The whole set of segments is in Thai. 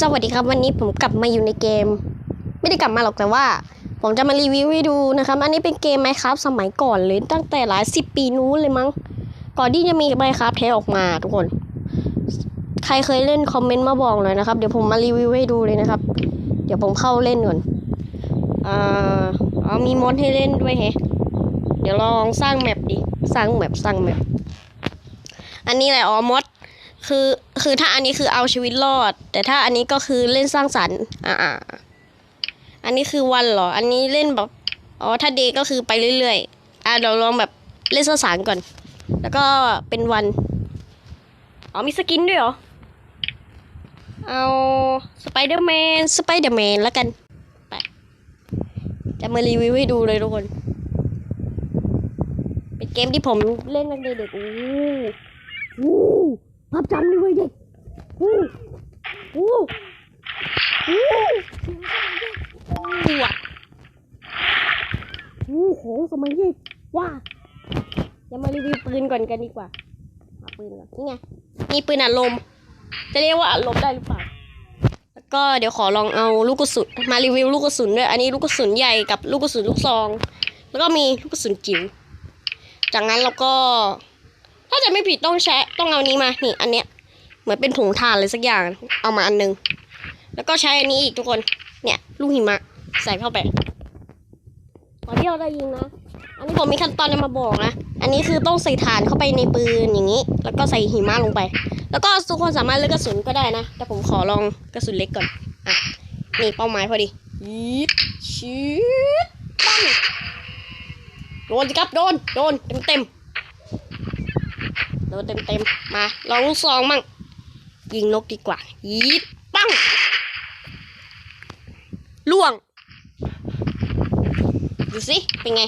สวัสดีครับวันนี้ผมกลับมาอยู่ในเกม ไม่ได้กลับมาหรอกแต่ว่า ผมจะมารีวิวให้ดูนะครับ อันนี้เป็นเกม Minecraft สมัยก่อนเลยตั้งแต่หลายสิบปีนู้นเลยมั้ง ก่อนที่จะมี Minecraft แท้ออกมาทุกคน ใครเคยเล่นคอมเมนต์มาบอกหน่อยนะครับ เดี๋ยวผมมารีวิวให้ดูเลยนะครับ เดี๋ยวผมเข้าเล่นก่อนอ่าอ๋อมีมอนให้เล่นด้วยแฮะเดี๋ยวลองสร้างแมปดิสร้างแมปสร้างแมปอันนี้แหละอ๋อมอด คือคือถ้าอันนี้คือเอาชีวิตรอด แต่ถ้าอันนี้ก็คือเล่นสร้างสรรค์ อ่าอ่าอันนี้คือวันเหรอ อันนี้เล่นแบบอ๋อถ้าเดย์ก็คือไปเรื่อยๆ อะเดี๋ยวลองแบบเล่นสร้างสรรค์ก่อน แล้วก็เป็นวันอ๋อมีสกินด้วยเหรอ เอาสไปเดอร์แมนสไปเดอร์แมนแล้วกันไปจะมารีวิวให้ดูเลยทุกคน เป็นเกมที่ผมเล่นตั้งแต่เด็กโอ้โห ภาพจำเลยเด็กอู้อู้อู้อู้ว่ะอู้ของสมัยเด็กว้าอย่ามารีวิวปืนก่อนกันดีกว่าหาปืนก่อนนี่ไงมีปืนอัดลม จะเรียกว่าอัดลมได้หรือเปล่าแล้วก็เดี๋ยวขอลองเอาลูกกระสุนมารีวิวลูกกระสุนด้วยอันนี้ลูกกระสุนใหญ่กับลูกกระสุนลูกซอง แล้วก็มีลูกกระสุนจิ๋วจากนั้นเราก็ ถ้าจะไม่ผิดต้องใช้ต้องเอานี้มา นี่ อันเนี้ย เหมือนเป็นถุงถ่านเลยสักอย่าง เอามาอันนึง แล้วก็ใช้อันนี้อีกทุกคน เนี่ย ลูกหิมะ ใส่เข้าไปก่อนที่เราจะยิงนะ อันนี้ผมมีขั้นตอนมาบอกนะ อันนี้คือต้องใส่ถ่านเข้าไปในปืนอย่างนี้ แล้วก็ใส่หิมะลงไป แล้วก็ทุกคนสามารถเลือกกระสุนก็ได้นะ แต่ผมขอลองกระสุนเล็กก่อน อะ นี่เป้าหมายพอดียีดชีดปังโดนสิครับ โดน โดน เต็มเต็มๆโดนเต็มๆมาลองลูกซองมั่งยิงนกดีกว่ายีดปังล่วง ดูสิ เป็นไง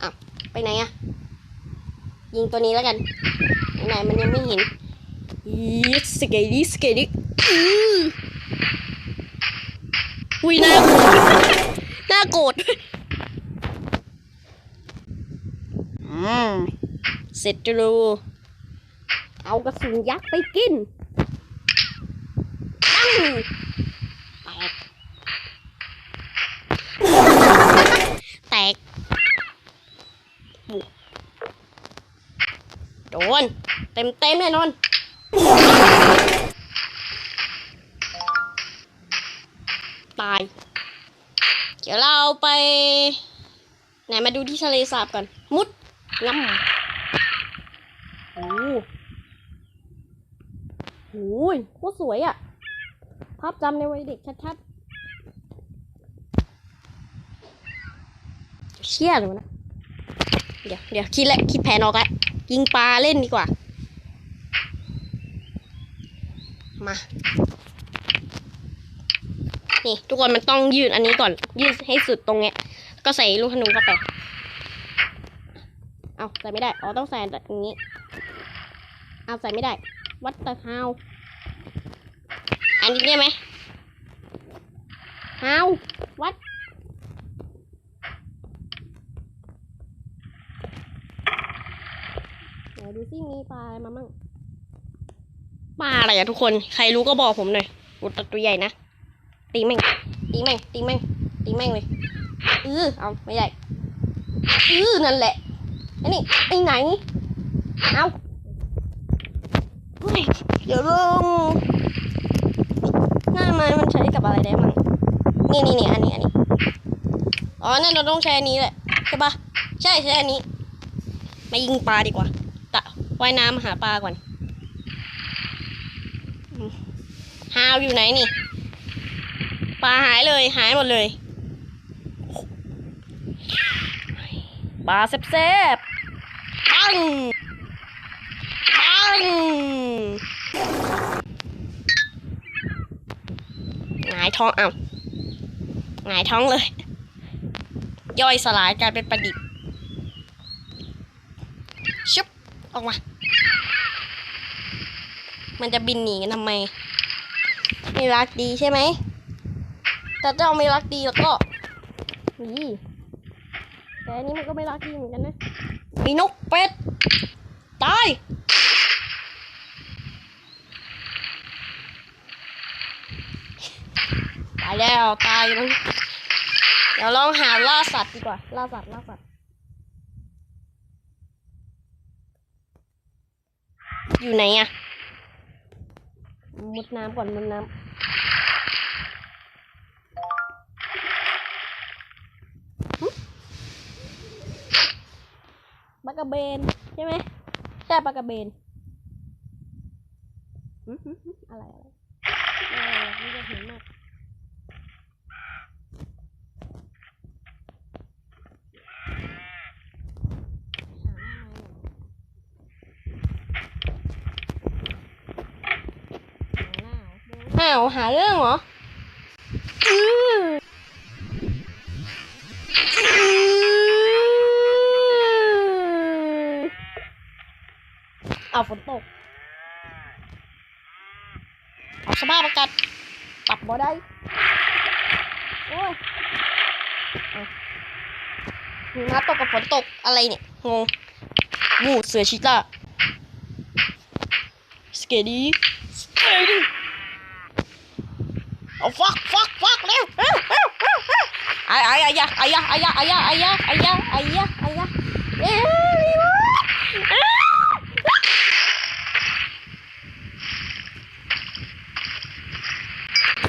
อ้าวไปไหนอะยิงตัวนี้แล้วกัน ไหนมันยังไม่เห็นยีดสเกดิสเกดิอื้ออุ้ยน่าโกรธน่าโกรธอืม เสร็จรูเอากระสุนยักษ์ไปกินปังแตก แตก โดน เต็มเต็มแน่นอน ตาย เดี๋ยวเราไป ไหนมาดูที่ทะเลสาบก่อน มุดงำ โอ้ โหโคตรสวยอะ่ะ ภาพจำในวัยเด็กชัดๆเชี่ยเลยวนะ เดี๋ยวเดี๋ยวคิดและคิดแผนออกแล้วยิงปลาเล่นดีกว่า มา นี่ ทุกคนมันต้องยืดอันนี้ก่อน ยืดให้สุดตรงเนี้ย ก็ใส่ลูกธนูเข้าไป เอาใส่ไม่ได้ อ๋อต้องใส่แบบนี้ เอาใส่ไม่ได้ วัดตะ how อันนี้ได้ไหม how วัดไหนดูซิมีปลาอะไรมามั่งปลาอะไรอะทุกคน ใครรู้ก็บอกผมหน่อยอุดตัวใหญ่นะ ตีแม่ง ตีแม่ง ตีแม่ง ตีแม่งเลยเออเอาไม่ได้เออนั่นแหละไอ้นี่ไอ้ไหน เอาเฮ้ย เดี๋ยวลงหน้าไม้มันใช้กับอะไรได้มั้งนี่นี่นี่อันนี้อันนี้อ๋อนั่นเราต้องใช้อันนี้แหละใช่ปะใช่ใช้อันนี้ มายิงปลาดีกว่าตะว่ายน้ำหาปลาก่อนฮาวอยู่ไหนนี่ปลาหายเลยหายหมดเลยปลาแซ่บๆปังปังหงายท้องเอาหงายท้องเลย ย่อยสลายกลายเป็นปลาดิบชุบออกมา มันจะบินหนีกันทำไมไม่รักดีใช่ไหม แต่เจ้าไม่รักดีแล้วก็นี่แต่อันนี้มันก็ไม่รักดีเหมือนกันนะมีนกเป็ด ตาย ตายแล้วตายแล้วเดี๋ยวลองหาล่าสัตว์ดีกว่าล่าสัตว์ล่าสัตว์อยู่ไหนอะมุดน้ำก่อนมุดน้ำปลากระเบนใช่ไหมใช่ปลากระเบนหึหึหึอะไรอะไรเออนี่เห็นมากหา เอ้าวหาเรื่องเหรออือเอาฝนตกเอาสภาพอากาศปรับบ่ได้ โอ้ยเอาหิมะตกกับฝนตกอะไรเนี่ย งงบูดเสือชิต้าสเกดี้สเกดี้ เอาฟักฟักฟักเร็วเร็วเร็วเร็วเร็วไอ้ไอ้ไอ้ยะไอ้ยะไอ้ยะไอ้ยะไอ้ยะไอ้ยะไอ้ยะไอ้ยะเอ้ย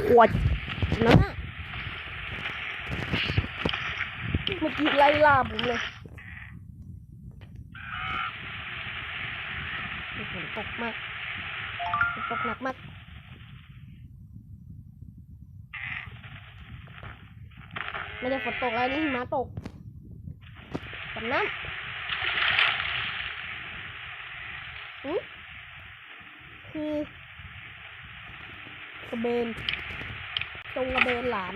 ขวดนั่นน่ะเมื่อกี้ไล่ล่าผมเลยฝนตกมากฝนตกหนักมาก ไม่ได้ฝนตกแล้วนี่หิมะตกฝนน้ำอือคือ กระเบนตรงกระเบนหลาม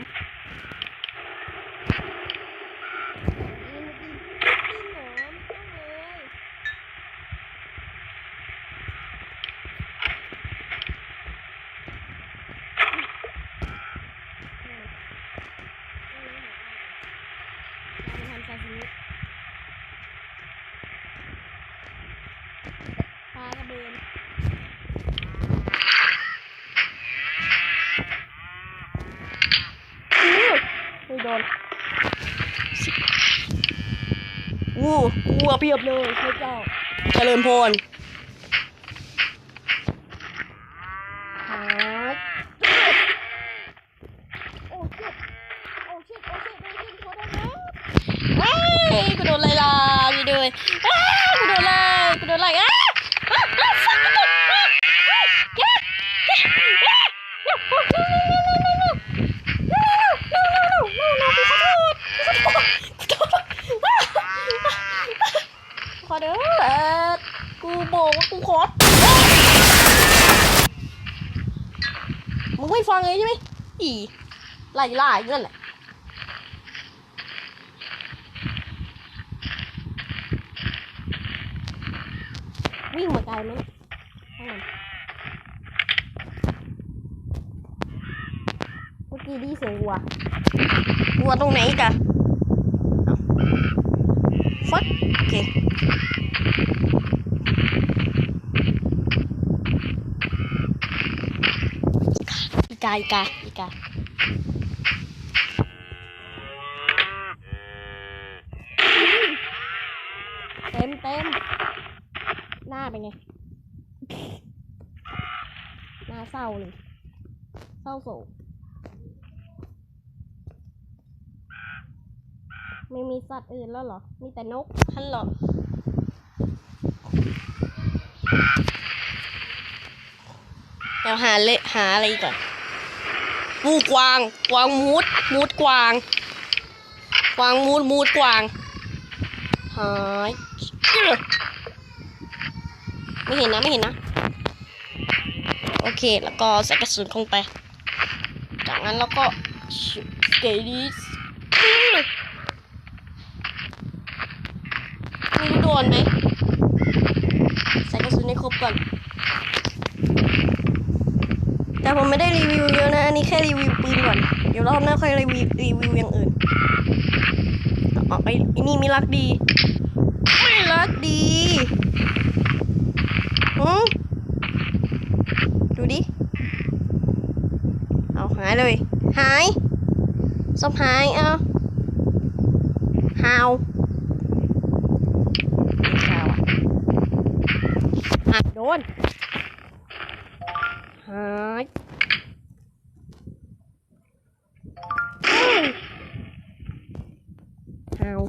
วัวเพียบเลยพระเจ้าเฉลิมพรกูโดนไล่ล่าไปด้วยกูโดนไล่กูโดนไล่อ้า ใช่ไหมอีไล่ล่าอย่างนั้นแหละวิ่งมาไกลไหมข้างหลังเมื่อกี้ดีเสียงวัววัวตรงไหนกันฟักโอเคอีกาอีกาอีกาเต็มเต็มหน้าเป็นไง หน้าเศร้าเลย เศร้าโศกไม่มีสัตว์อื่นแล้วเหรอ มีแต่นกฮัลโหลเดี๋ยวหาเลหาอะไรก่อน ปูกวางกวางมูดมูดกวางกวางมูดมูดกวางหายไม่เห็นนะไม่เห็นนะ โอเคแล้วก็ใส่กระสุนลงไป จากนั้นเราก็เกดีสไม่รู้โดนไหมใส่กระสุนให้ครบก่อน แต่ผมไม่ได้รีวิวเยอะนะ อันนี้แค่รีวิวปืนก่อน เดี๋ยวรอบหน้าค่อยรีวิวรีวิวอย่างอื่นอ๋อไอ้ไอ้นี่มีรักดี ไม่รักดีหืดูดิ เอาหายเลย หายศพหาย เอาหาวหาวอะโดน หาว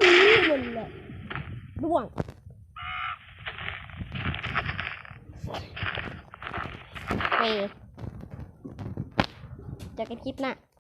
นี่มันแหละร่วงโอเคเจอกันคลิปหน้า